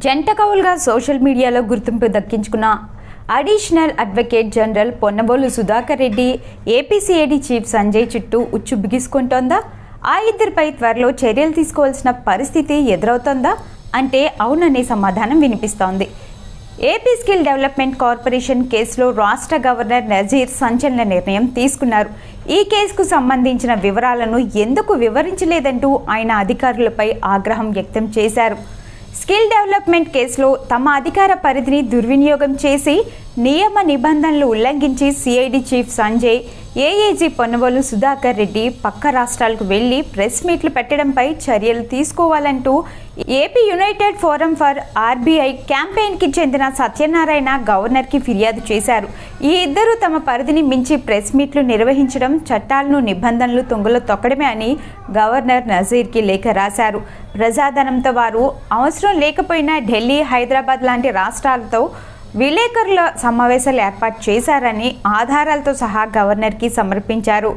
జంట కవులుగా సోషల్ మీడియాలో గుర్తింపు దక్కించుకున్న additional advocate general Ponnabolu Sudhakar Reddy APCID chief Sanjay చుట్టూ ఉచ్చు బిగుసుకుంటోందా? ఆ ఇద్దరిపై త్వరలో చర్యలు తీసుకోవాల్సిన పరిస్థితి ఎదురవుతోందా? అంటే అవుననే సమాధానం వినిపిస్తోంది. ఏపీ స్కిల్ డెవలప్మెంట్ కార్పొరేషన్ కేసులో రాష్ట్ర గవర్నర్ నజీర్ సంచలన నిర్ణయం తీసుకున్నారు. ఈ కేసుకు సంబంధించిన వివరాలను ఎందుకు వివరించలేదంటూ ఆయన అధికారులపై ఆగ్రహం వ్యక్తం చేశారు. స్కిల్ డెవలప్మెంట్ కేసులో తమ అధికార పరిధిని దుర్వినియోగం చేసి నియమ నిబంధనలు ఉల్లంఘించి CID chief Sanjay AAG Ponnavolu Sudhakar Reddy పక్క రాష్ట్రాలకు వెళ్ళి ప్రెస్ మీట్లు పెట్టడంపై చర్యలు తీసుకోవాలంటూ AP united forum for RBI క్యాంపెయిన్కి చెందిన సత్యనారాయణ గవర్నర్కి ఫిర్యాదు చేశారు. ఈ ఇద్దరు తమ పరిధిని మించి ప్రెస్ మీట్లు నిర్వహించడం చట్టాలను నిబంధనలు తొంగలో తొక్కడమే అని గవర్నర్ నజీర్కి లేఖ రాశారు. ప్రజాధనంతో వారు అవసరం లేకపోయినా ఢిల్లీ హైదరాబాద్ లాంటి రాష్ట్రాలతో విలేకరుల సమావేశాలు ఏర్పాటు చేశారని ఆధారాలతో సహా గవర్నర్కి సమర్పించారు.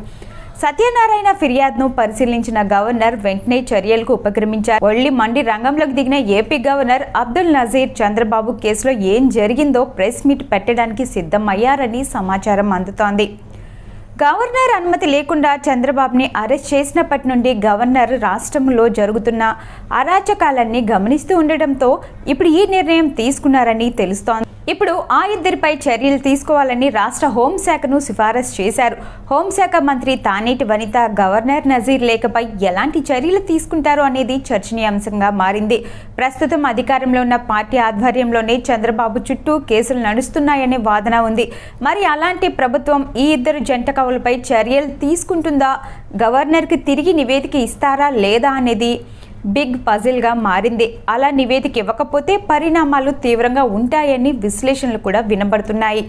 సత్యనారాయణ ఫిర్యాదును పరిశీలించిన గవర్నర్ వెంటనే చర్యలకు ఉపక్రమించారు. ఒళ్ళి మండి రంగంలోకి దిగిన ఏపీ గవర్నర్ అబ్దుల్ నజీర్ చంద్రబాబు కేసులో ఏం జరిగిందో ప్రెస్ మీట్ పెట్టడానికి సిద్ధమయ్యారని సమాచారం అందుతోంది. గవర్నర్ అనుమతి లేకుండా చంద్రబాబుని అరెస్ట్ చేసినప్పటి నుండి గవర్నర్ రాష్ట్రంలో జరుగుతున్న అరాచకాలన్నీ గమనిస్తూ ఉండడంతో ఇప్పుడు ఈ నిర్ణయం తీసుకున్నారని తెలుస్తోంది. ఇప్పుడు ఆ ఇద్దరిపై చర్యలు తీసుకోవాలని రాష్ట్ర హోంశాఖను సిఫారసు చేశారు. హోంశాఖ మంత్రి తానేటి వనిత గవర్నర్ నజీర్ లేఖపై ఎలాంటి చర్యలు తీసుకుంటారో అనేది చర్చనీయాంశంగా మారింది. ప్రస్తుతం అధికారంలో ఉన్న పార్టీ ఆధ్వర్యంలోనే చంద్రబాబు చుట్టూ కేసులు నడుస్తున్నాయనే వాదన ఉంది. మరి అలాంటి ప్రభుత్వం ఈ ఇద్దరు జంట కవులపై చర్యలు తీసుకుంటుందా? గవర్నర్కి తిరిగి నివేదిక ఇస్తారా లేదా అనేది బిగ్ పజిల్గా మారింది. అలా నివేదిక ఇవ్వకపోతే పరిణామాలు తీవ్రంగా ఉంటాయని విశ్లేషణలు కూడా వినబడుతున్నాయి.